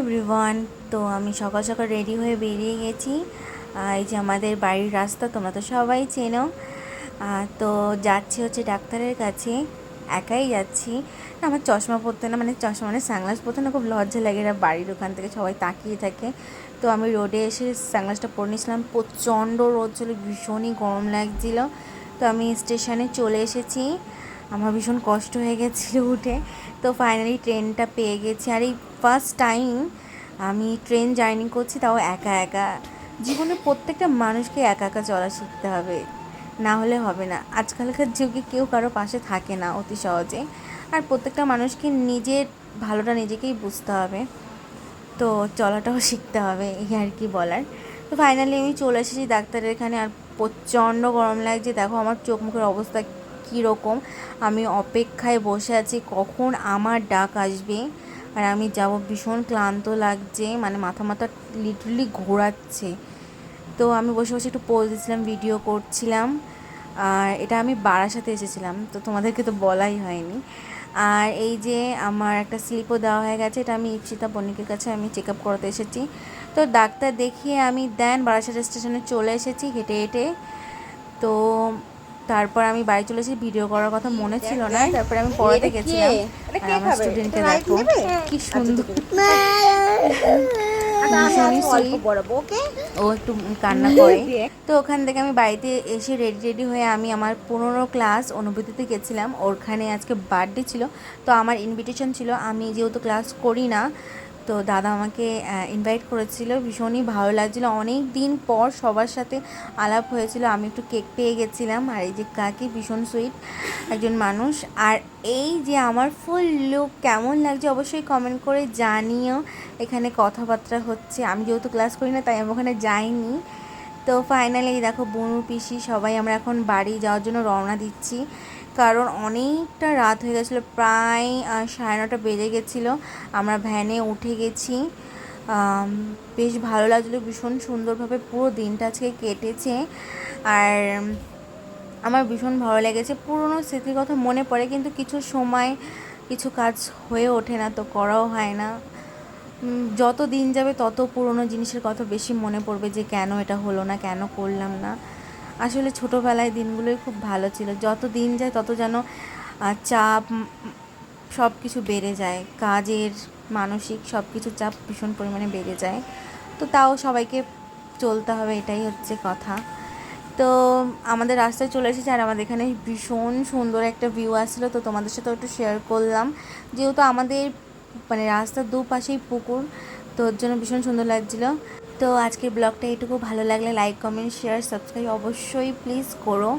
Everyone তো আমি সকাল সকাল রেডি হয়ে বেরিয়ে গেছি। এই যে আমাদের বাড়ির রাস্তা, তোমরা তো সবাই চেনো। তো যাচ্ছি হচ্ছে ডাক্তারের কাছে। একাই যাচ্ছি। আমার চশমা পরতে না মানে চশমা মানে সানগ্লাস পরতে না খুব লজ্জা লাগে এরা বাড়ির ওখান থেকে সবাই তাকিয়ে থাকে। তো আমি রোডে এসে সানগ্লাসটা পরে নিয়েছিলাম। প্রচণ্ড রোদ ছিল, ভীষণই গরম লাগছিল। তো আমি স্টেশনে চলে এসেছি। আমার ভীষণ কষ্ট হয়ে গেছিল উঠে। তো ফাইনালি ট্রেনটা পেয়ে গেছি। আর এই ফার্স্ট টাইম আমি ট্রেন জার্নি করছি, তাও একা একা। জীবনে প্রত্যেকটা মানুষকে একা একা চলা শিখতে হবে, না হলে হবে না। আজকালকার যুগে কেউ কারও পাশে থাকে না অতি সহজে। আর প্রত্যেকটা মানুষকে নিজের ভালোটা নিজেকেই বুঝতে হবে। তো চলাটাও শিখতে হবে, এই আর কি বলার। তো ফাইনালি আমি চলে এসেছি ডাক্তারের এখানে, আর প্রচণ্ড গরম লাগছে। দেখো আমার চোখ মুখের অবস্থা কীরকম। আমি অপেক্ষায় বসে আছি, কখন আমার ডাক আসবে? আর আমি যাব, ভীষণ ক্লান্ত লাগছে মানে মাথা মাথা লিটারলি ঘোরাচ্ছে। তো আমি বসে বসে একটু পোজ দিচ্ছিলাম ভিডিও করছিলাম। আর এটা আমি বারাসাতে এসেছিলাম, তো তোমাদেরকে তো বলাই হয়নি। আর এই যে আমার একটা স্লিপও দেওয়া হয়ে গেছে, এটা আমি ইপসিতা বণিকের কাছে আমি চেক আপ করাতে এসেছি। তো ডাক্তার দেখিয়ে আমি দেন বারাসাত স্টেশনে চলে এসেছি, হেঁটে হেঁটে। তো তারপর আমি বাড়ি চলে এসেছি ভিডিও করার কথা মনে ছিল না। তারপরে আমি পড়াতে গেছিলাম। আর আমার স্টুডেন্টকে দেখো। কি সুন্দর। ভীষণই ও একটু কান্না করে। তো ওখান থেকে আমি বাড়িতে এসে রেডি রেডি হয়ে আমি আমার পনেরো ক্লাস অনুভূতিতে গেছিলাম। ওখানে আজকে বার্থডে ছিল। তো আমার ইনভিটেশন ছিল। আমি যেহেতু ক্লাস করি না তো দাদা আমাকে ইনভাইট করেছিল, ভীষণই ভালো লাগছিল। অনেক দিন পর সবার সাথে আলাপ হয়েছিল, আমি একটু কেক পেয়ে গেছিলাম। আর এই যে কাকি ভীষণ সুইট একজন মানুষ। আর এই যে আমার ফুল লুক কেমন লাগছে, অবশ্যই কমেন্ট করে জানিও। এখানে কথাবার্তা হচ্ছে, আমি যেহেতু ক্লাস করি না, তাই আমি ওখানে যাইনি। তো ফাইনালি দেখো বনু পিসি, সবাই আমরা এখন বাড়ি যাওয়ার জন্য রওনা দিচ্ছি। কারণ অনেকটা রাত হয়ে গেছিল, প্রায় সাড়ে নটা বেজে গেছিল। আমরা ভ্যানে উঠে গেছি। বেশ ভালো লাগছিল, ভীষণ সুন্দরভাবে পুরো দিনটা আজকে কেটেছে। আর আমার ভীষণ ভালো লেগেছে। পুরনো স্মৃতির কথা মনে পড়ে, কিন্তু কিছু সময়, কিছু কাজ হয়ে ওঠে না, তো করাও হয় না। যত দিন যাবে তত পুরনো জিনিসের কথা বেশি মনে পড়বে যে কেন এটা হলো না, কেন করলাম না। আসলে ছোটোবেলায় দিনগুলোই খুব ভালো ছিল। যত দিন যায় তত যেন চাপ সব কিছু বেড়ে যায়। কাজের, মানসিক সব কিছু চাপ ভীষণ পরিমাণে বেড়ে যায়। তো তাও সবাইকে চলতে হবে, এটাই হচ্ছে কথা। তো আমাদের রাস্তায় চলে এসেছে আর আমাদের এখানে ভীষণ সুন্দর একটা ভিউ আসছিল তো তোমাদের সাথেও একটু শেয়ার করলাম। যেহেতু আমাদের মানে রাস্তার দুপাশেই পুকুর, তো ওর জন্য ভীষণ সুন্দর লাগছিল। তো আজকের ব্লগটা এটুকু ভালো লাগলে লাইক কমেন্ট শেয়ার সাবস্ক্রাইব অবশ্যই প্লিজ করো।